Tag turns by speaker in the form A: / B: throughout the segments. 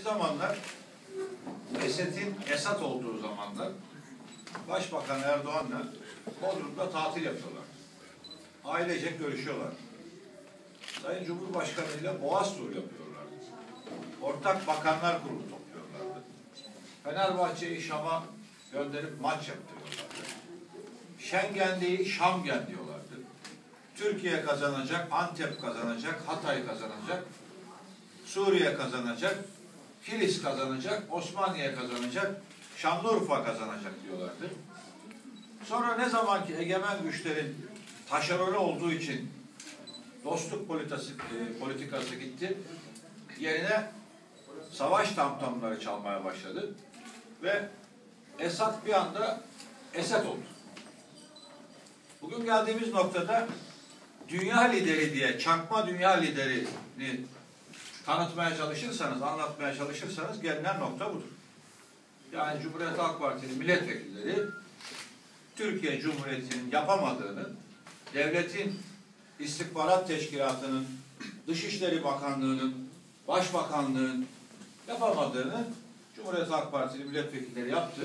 A: Bir zamanlar Esed'in Esat olduğu zamanlar Başbakan Erdoğan'la Bodrum'da tatil yapıyorlar. Ailecek görüşüyorlar. Sayın Cumhurbaşkanı ile Boğaz turu yapıyorlar. Ortak Bakanlar Kurulu topluyorlardı. Fenerbahçe'yi Şam'a gönderip maç yaptırıyorlardı. Şengen'deyi Şamgen diyorlardı. Türkiye kazanacak, Antep kazanacak, Hatay kazanacak, Suriye kazanacak, Kilis kazanacak, Osmaniye kazanacak, Şanlıurfa kazanacak diyorlardı. Sonra ne zaman ki egemen güçlerin taşeronu olduğu için dostluk politikası, e, politikası gitti, yerine savaş tamtamları çalmaya başladı ve Esad bir anda Esed oldu. Bugün geldiğimiz noktada dünya lideri diye, çakma dünya liderini tanıtmaya çalışırsanız, anlatmaya çalışırsanız gelinen nokta budur. Yani Cumhuriyet Halk Partili milletvekilleri Türkiye Cumhuriyeti'nin yapamadığını, devletin istihbarat teşkilatının, Dışişleri Bakanlığı'nın, Başbakanlığın yapamadığını Cumhuriyet Halk Partili milletvekilleri yaptı.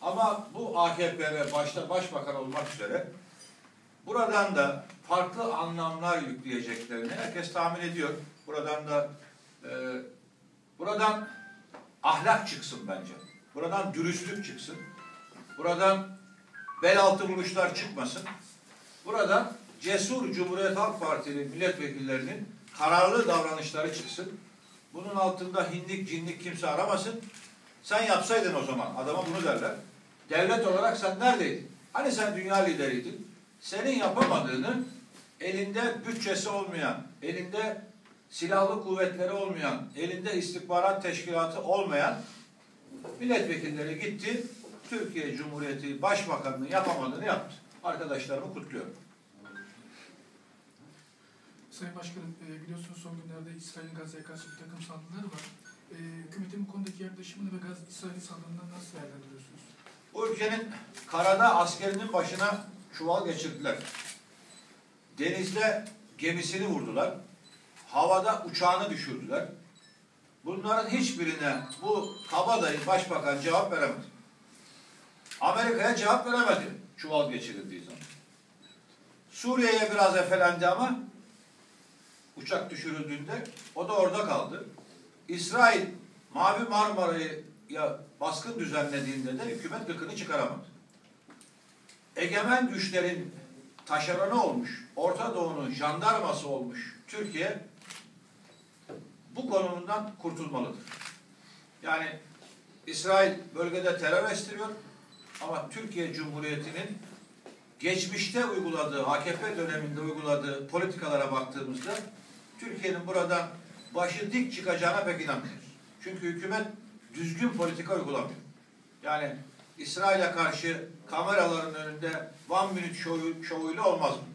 A: Ama bu AKP ve başta başbakan olmak üzere buradan da farklı anlamlar yükleyeceklerini herkes tahmin ediyor. Buradan da e, buradan ahlak çıksın bence. Buradan dürüstlük çıksın. Buradan bel altı vuruşlar çıkmasın. Buradan cesur Cumhuriyet Halk Partili milletvekillerinin kararlı davranışları çıksın. Bunun altında hindik cinlik kimse aramasın. Sen yapsaydın o zaman adama bunu derler. Devlet olarak sen neredeydin? Hani sen dünya lideriydin? Senin yapamadığını elinde bütçesi olmayan, elinde silahlı kuvvetleri olmayan, elinde istihbarat teşkilatı olmayan milletvekilleri gitti. Türkiye Cumhuriyeti Başbakanı'nın yapamadığını yaptı. Arkadaşlarımı kutluyorum.
B: Sayın Başkanım, e, biliyorsunuz son günlerde İsrail'in Gazze'ye karşı bir takım saldırıları var. E, hükümetin bu konudaki yaklaşımını ve Gaz İsrail saldırılarını nasıl değerlendiriyorsunuz?
A: Bu ülkenin karada askerinin başına çuval geçirdiler. Denizde gemisini vurdular. Havada uçağını düşürdüler. Bunların hiçbirine bu kabadayı başbakan cevap veremedi. Amerika'ya cevap veremedi çuval geçirildiği zaman. Suriye'ye biraz efelendi ama uçak düşürüldüğünde o da orada kaldı. İsrail Mavi Marmara'yı ya baskın düzenlediğinde de hükümet gıkını çıkaramadı. Egemen güçlerin taşeronu olmuş, Orta Doğu'nun jandarması olmuş Türkiye bu konumundan kurtulmalıdır. Yani İsrail bölgede terör estiriyor ama Türkiye Cumhuriyeti'nin geçmişte uyguladığı, AKP döneminde uyguladığı politikalara baktığımızda Türkiye'nin buradan başı dik çıkacağına pek inanmıyoruz. Çünkü hükümet düzgün politika uygulamıyor. Yani İsrail'e karşı kameraların önünde one minute şovu, şovuyla olmaz bunlar.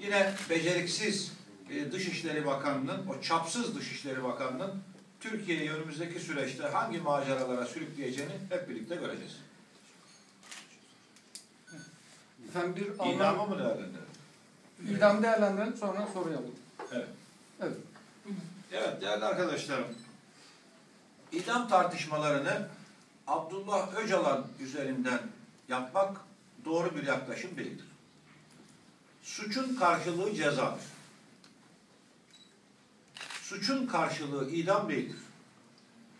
A: Yine beceriksiz e, Dışişleri Bakanı'nın, o çapsız Dışişleri Bakanı'nın Türkiye'yi önümüzdeki süreçte hangi maceralara sürükleyeceğini hep birlikte göreceğiz.
C: Efendim bir
A: İdamı
C: Alman
A: mı değerlendirelim?
C: idam değerlendirelim sonra soruyu alalım.
A: Evet.
C: Evet.
A: Evet değerli arkadaşlarım. İdam tartışmalarını Abdullah Öcalan üzerinden yapmak doğru bir yaklaşım değildir. Suçun karşılığı cezadır. Suçun karşılığı idam değildir.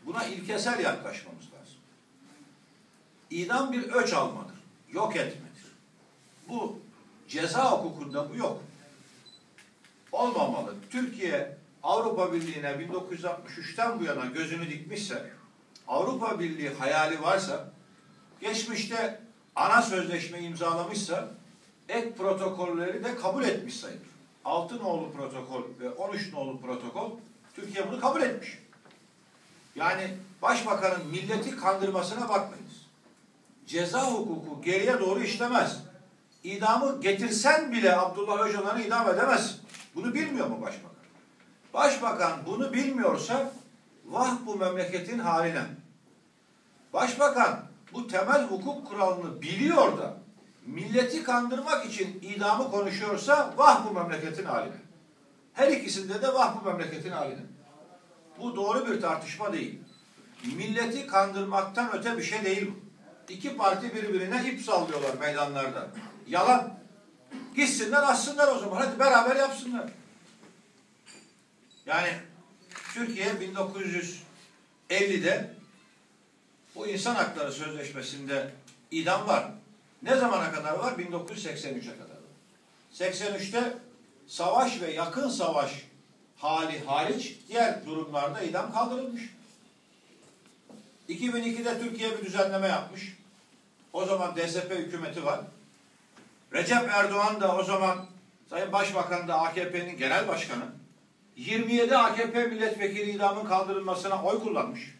A: Buna ilkesel yaklaşmamız lazım. İdam bir öç almadır. Yok etmedir. Bu ceza hukukunda bu yok. Olmamalı. Türkiye Avrupa Birliği'ne 1963'ten bu yana gözünü dikmişse, Avrupa Birliği hayali varsa, geçmişte ana sözleşme imzalamışsa, ek protokolleri de kabul etmiş sayılır. Altınoğlu protokol ve 13 nolu protokol, Türkiye bunu kabul etmiş. Yani başbakanın milleti kandırmasına bakmayınız. Ceza hukuku geriye doğru işlemez. İdamı getirsen bile Abdullah Öcalan'ı idam edemezsin. Bunu bilmiyor mu başbakan? Başbakan bunu bilmiyorsa vah bu memleketin haline. Başbakan bu temel hukuk kuralını biliyor da milleti kandırmak için idamı konuşuyorsa vah bu memleketin haline. Her ikisinde de vah bu memleketin haline. Bu doğru bir tartışma değil. Milleti kandırmaktan öte bir şey değil bu. İki parti birbirine ip sallıyorlar meydanlarda. Yalan. Gitsinler assınlar o zaman. Hadi beraber yapsınlar. Yani Türkiye 1950'de bu insan hakları sözleşmesinde idam var. Ne zamana kadar var? 1983'e kadar var. 83'te savaş ve yakın savaş hali hariç diğer durumlarda idam kaldırılmış. 2002'de Türkiye bir düzenleme yapmış. O zaman DSP hükümeti var. Recep Erdoğan da o zaman Sayın Başbakan da AKP'nin genel başkanı. 27 AKP milletvekili idamın kaldırılmasına oy kullanmış.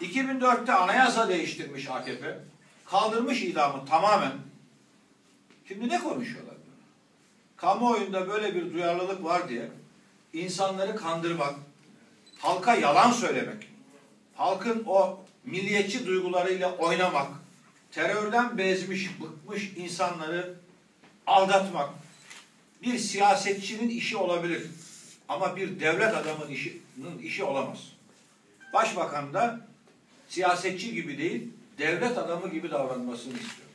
A: 2004'te anayasa değiştirmiş AKP. Kaldırmış idamı tamamen. Şimdi ne konuşuyorlar? Kamuoyunda böyle bir duyarlılık var diye insanları kandırmak, halka yalan söylemek, halkın o milliyetçi duygularıyla oynamak, terörden bezmiş, bıkmış insanları aldatmak bir siyasetçinin işi olabilir. Ama bir devlet adamının işinin işi olamaz. Başbakan da siyasetçi gibi değil, devlet adamı gibi davranmasını istiyor.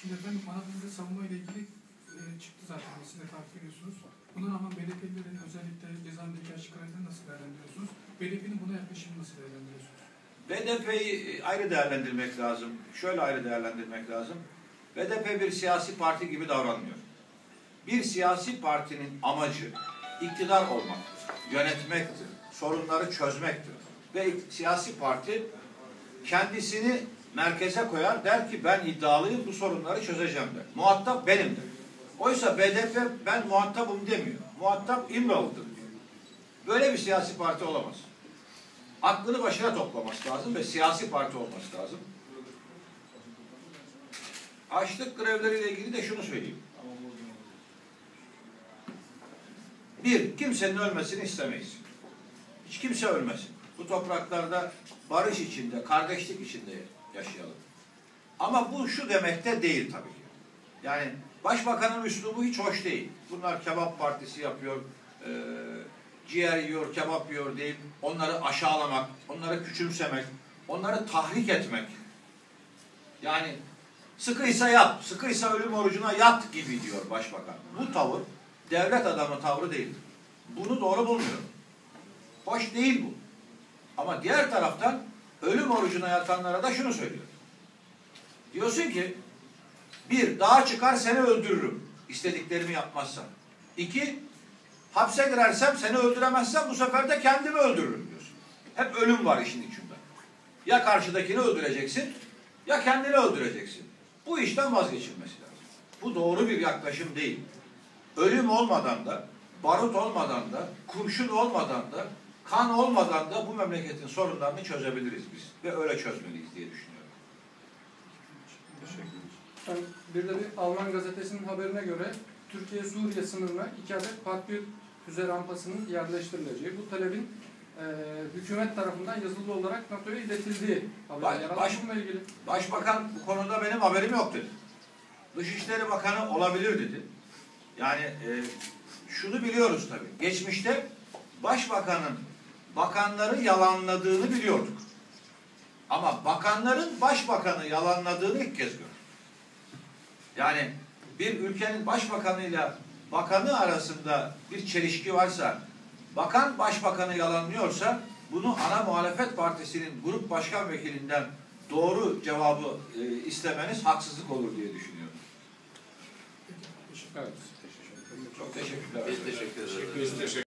B: Şimdi efendim Anadolu'da savunma ile ilgili e, çıktı zaten. Siz de takip ediyorsunuz. Buna rağmen BDP'lilerin özellikle cezaevindeki arayüzleri nasıl değerlendiriyorsunuz? BDP'nin buna yaklaşımını nasıl değerlendiriyorsunuz?
A: BDP'yi ayrı değerlendirmek lazım. Şöyle ayrı değerlendirmek lazım. BDP bir siyasi parti gibi davranmıyor. Bir siyasi partinin amacı iktidar olmaktır, yönetmektir, sorunları çözmektir. Ve siyasi parti kendisini merkeze koyar, der ki ben iddialıyım, bu sorunları çözeceğim der. Muhatap benimdir. Oysa BDP ben muhatabım demiyor. Muhatap İmralı'dır diyor. Böyle bir siyasi parti olamaz aklını başına toplaması lazım ve siyasi parti olması lazım. Açlık grevleriyle ilgili de şunu söyleyeyim. Bir, kimsenin ölmesini istemeyiz. Hiç kimse ölmesin. Bu topraklarda barış içinde, kardeşlik içinde yaşayalım. Ama bu şu demekte değil tabii. Yani başbakanın üslubu hiç hoş değil. Bunlar kebap partisi yapıyor, eee ciğer yiyor, kebap yiyor deyip onları aşağılamak, onları küçümsemek, onları tahrik etmek. Yani sıkıysa yat, sıkıysa ölüm orucuna yat gibi diyor başbakan. Bu tavır devlet adamı tavrı değildir. Bunu doğru bulmuyorum. Hoş değil bu. Ama diğer taraftan ölüm orucuna yatanlara da şunu söylüyor. Diyorsun ki bir, dağa çıkar seni öldürürüm. İstediklerimi yapmazsan. İki, hapse girersem seni öldüremezsem bu sefer de kendimi öldürürüm diyorsun. Hep ölüm var işin içinde. Ya karşıdakini öldüreceksin ya kendini öldüreceksin. Bu işten vazgeçilmesi lazım. Bu doğru bir yaklaşım değil. Ölüm olmadan da, barut olmadan da, kurşun olmadan da, kan olmadan da bu memleketin sorunlarını çözebiliriz biz. Ve öyle çözmeliyiz diye düşünüyorum.
C: Yani bir de bir Alman gazetesinin haberine göre Türkiye-Suriye sınırına iki adet Patriot füze rampasının yerleştirileceği, bu talebin e, hükümet tarafından yazılı olarak NATO'ya iletildiği haberi yer
A: baş-
C: Bununla ilgili.
A: Başbakan bu konuda benim haberim yok dedi. Dışişleri Bakanı olabilir dedi. Yani e, şunu biliyoruz tabii. Geçmişte başbakanın bakanları yalanladığını biliyorduk. Ama bakanların başbakanı yalanladığını ilk kez gördük. Yani bir ülkenin başbakanıyla bakanı arasında bir çelişki varsa, bakan başbakanı yalanlıyorsa bunu ana muhalefet partisinin grup başkan vekilinden doğru cevabı e, istemeniz haksızlık olur diye düşünüyorum.
B: Teşekkür
C: Evet.
A: Çok teşekkürler.
D: Biz teşekkür ederiz.